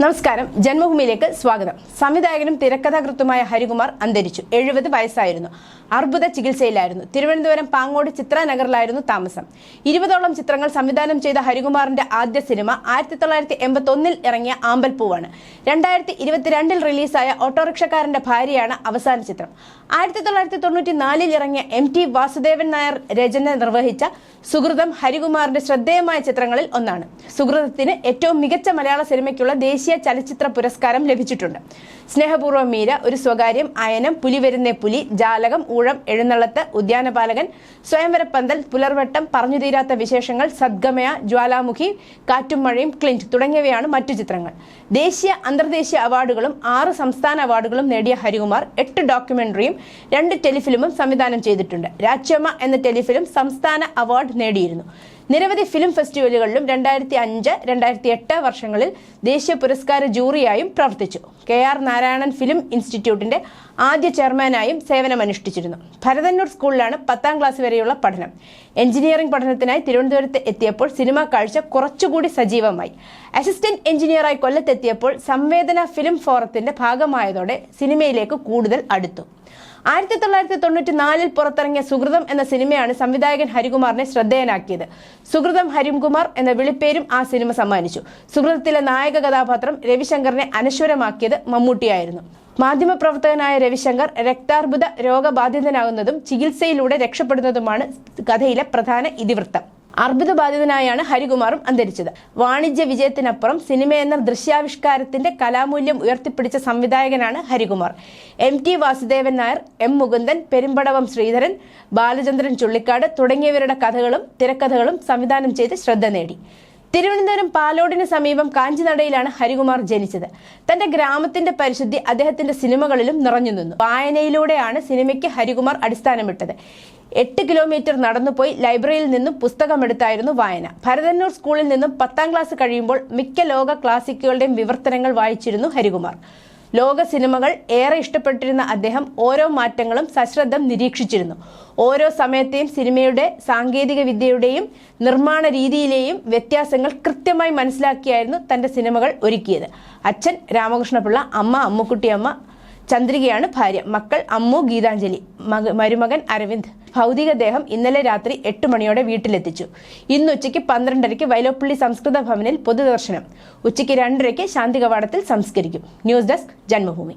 നമസ്കാരം. ജന്മഭൂമിയിലേക്ക് സ്വാഗതം. സംവിധായകനും തിരക്കഥാകൃത്തുമായ ഹരികുമാർ അന്തരിച്ചു. എഴുപത് വയസ്സായിരുന്നു. അർബുദ ചികിത്സയിലായിരുന്നു. തിരുവനന്തപുരം പാങ്ങോട് ചിത്രനഗറിലായിരുന്നു താമസം. ഇരുപതോളം ചിത്രങ്ങൾ സംവിധാനം ചെയ്ത ഹരികുമാറിന്റെ ആദ്യ സിനിമ ആയിരത്തി തൊള്ളായിരത്തി എൺപത്തി ഒന്നിൽ ഇറങ്ങിയ ആമ്പൽപ്പൂവാണ്. രണ്ടായിരത്തി ഇരുപത്തിരണ്ടിൽ റിലീസായ ഓട്ടോറിക്ഷക്കാരന്റെ ഭാര്യയാണ് അവസാന ചിത്രം. ആയിരത്തി തൊള്ളായിരത്തി തൊണ്ണൂറ്റി നാലിൽ ഇറങ്ങിയ എം ടി വാസുദേവൻ നായർ രചന നിർവഹിച്ച സുഹൃതം ഹരികുമാറിന്റെ ശ്രദ്ധേയമായ ചിത്രങ്ങളിൽ ഒന്നാണ്. സുഹൃതത്തിന് ഏറ്റവും മികച്ച മലയാള സിനിമയ്ക്കുള്ള ദേശീയ ചലച്ചിത്ര പുരസ്കാരം ലഭിച്ചിട്ടുണ്ട്. സ്നേഹപൂർവം മീര ഒരു സ്വകാര്യം അയനം പുലി വരുന്നേ പുലി ജാലകം ഊഴം എഴുന്നള്ളത്ത് ഉദ്യാനപാലകൻ സ്വയംവരപ്പന്തൽ പുലർവട്ടം പറഞ്ഞു തീരാത്ത വിശേഷങ്ങൾ സദ്ഗമയ ജ്വാലാമുഖി കാറ്റും മഴയും ക്ലിന്റ് തുടങ്ങിയവയാണ് മറ്റു ചിത്രങ്ങൾ. ദേശീയ അന്തർദേശീയ അവാർഡുകളും ആറ് സംസ്ഥാന അവാർഡുകളും നേടിയ ഹരികുമാർ എട്ട് ഡോക്യുമെന്ററിയും രണ്ട് ടെലിഫിലിമും സംവിധാനം ചെയ്തിട്ടുണ്ട്. രാജ്യമ്മ എന്ന ടെലിഫിലിം സംസ്ഥാന അവാർഡ് നേടിയിരുന്നു. നിരവധി ഫിലിം ഫെസ്റ്റിവലുകളിലും രണ്ടായിരത്തി അഞ്ച് രണ്ടായിരത്തി എട്ട് വർഷങ്ങളിൽ ദേശീയ പുരസ്കാര ജൂറിയായും പ്രവർത്തിച്ചു. കെ ആർ നാരായണൻ ഫിലിം ഇൻസ്റ്റിറ്റ്യൂട്ടിന്റെ ആദ്യ ചെയർമാനായും സേവനമനുഷ്ഠിച്ചിരുന്നു. ഭരതന്നൂർ സ്കൂളിലാണ് പത്താം ക്ലാസ് വരെയുള്ള പഠനം. എഞ്ചിനീയറിംഗ് പഠനത്തിനായി തിരുവനന്തപുരത്ത് എത്തിയപ്പോൾ സിനിമാ കാഴ്ച കുറച്ചുകൂടി സജീവമായി. അസിസ്റ്റന്റ് എഞ്ചിനീയറായി കൊല്ലത്തെത്തിയപ്പോൾ സംവേദന ഫിലിം ഫോറത്തിന്റെ ഭാഗമായതോടെ സിനിമയിലേക്ക് കൂടുതൽ അടുത്തു. ആയിരത്തി തൊള്ളായിരത്തി തൊണ്ണൂറ്റി നാലിൽ പുറത്തിറങ്ങിയ സുഹൃതം എന്ന സിനിമയാണ് സംവിധായകൻ ഹരികുമാറിനെ ശ്രദ്ധേയനാക്കിയത്. സുഹൃതം ഹരികുമാർ എന്ന വിളിപ്പേരും ആ സിനിമ സമ്മാനിച്ചു. സുഹൃതത്തിലെ നായക കഥാപാത്രം രവിശങ്കറിനെ അനശ്വരമാക്കിയത് മമ്മൂട്ടിയായിരുന്നു. മാധ്യമപ്രവർത്തകനായ രവിശങ്കർ രക്താർബുദ രോഗബാധിതനാകുന്നതും ചികിത്സയിലൂടെ രക്ഷപ്പെടുന്നതുമാണ് കഥയിലെ പ്രധാന ഇതിവൃത്തം. അർബുദബാധിതനായാണ് ഹരികുമാറും അന്തരിച്ചത്. വാണിജ്യ വിജയത്തിനപ്പുറം സിനിമ എന്ന ദൃശ്യാവിഷ്കാരത്തിന്റെ കലാമൂല്യം ഉയർത്തിപ്പിടിച്ച സംവിധായകനാണ് Harikumar. M T Vasudevan Nair M Mukundan Perumbadavam Sreedharan Balachandran Chullikkad തുടങ്ങിയവരുടെ കഥകളും തിരക്കഥകളും സംവിധാനം ചെയ്ത് ശ്രദ്ധ നേടി. തിരുവനന്തപുരം പാലോടിന് സമീപം കാഞ്ചിനടയിലാണ് ഹരികുമാർ ജനിച്ചത്. തന്റെ ഗ്രാമത്തിന്റെ പരിശുദ്ധി അദ്ദേഹത്തിന്റെ സിനിമകളിലും നിറഞ്ഞു നിന്നു. വായനയിലൂടെയാണ് സിനിമയ്ക്ക് ഹരികുമാർ അടിസ്ഥാനമിട്ടത്. എട്ട് കിലോമീറ്റർ നടന്നുപോയി ലൈബ്രറിയിൽ നിന്നും പുസ്തകമെടുത്തായിരുന്നു വായന. ഭരതന്നൂർ സ്കൂളിൽ നിന്നും പത്താം ക്ലാസ് കഴിയുമ്പോൾ മിക്ക ലോക ക്ലാസിക്കുകളുടെയും വിവർത്തനങ്ങൾ വായിച്ചിരുന്നു ഹരികുമാർ. ലോക സിനിമകൾ ഏറെ ഇഷ്ടപ്പെട്ടിരുന്ന അദ്ദേഹം ഓരോ മാറ്റങ്ങളും സശ്രദ്ധം നിരീക്ഷിച്ചിരുന്നു. ഓരോ സമയത്തെയും സിനിമയുടെ സാങ്കേതിക വിദ്യയുടെയും നിർമ്മാണ രീതിയിലെയും വ്യത്യാസങ്ങൾ കൃത്യമായി മനസ്സിലാക്കിയായിരുന്നു തന്റെ സിനിമകൾ ഒരുക്കിയത്. അച്ഛൻ രാമകൃഷ്ണപിള്ള അമ്മ അമ്മുക്കുട്ടിയമ്മ ചന്ദ്രികയാണ് ഭാര്യ. മക്കൾ അമ്മു ഗീതാഞ്ജലി. മക മരുമകൻ അരവിന്ദ്. ഭൗതികദേഹം ഇന്നലെ രാത്രി എട്ട് മണിയോടെ വീട്ടിലെത്തിച്ചു. ഇന്ന് ഉച്ചയ്ക്ക് പന്ത്രണ്ടരയ്ക്ക് വൈലോപ്പള്ളി സംസ്കൃത ഭവനിൽ പൊതുദർശനം. ഉച്ചയ്ക്ക് രണ്ടരയ്ക്ക് ശാന്തി കവാടത്തിൽ സംസ്കരിക്കും. News desk Janmabhumi.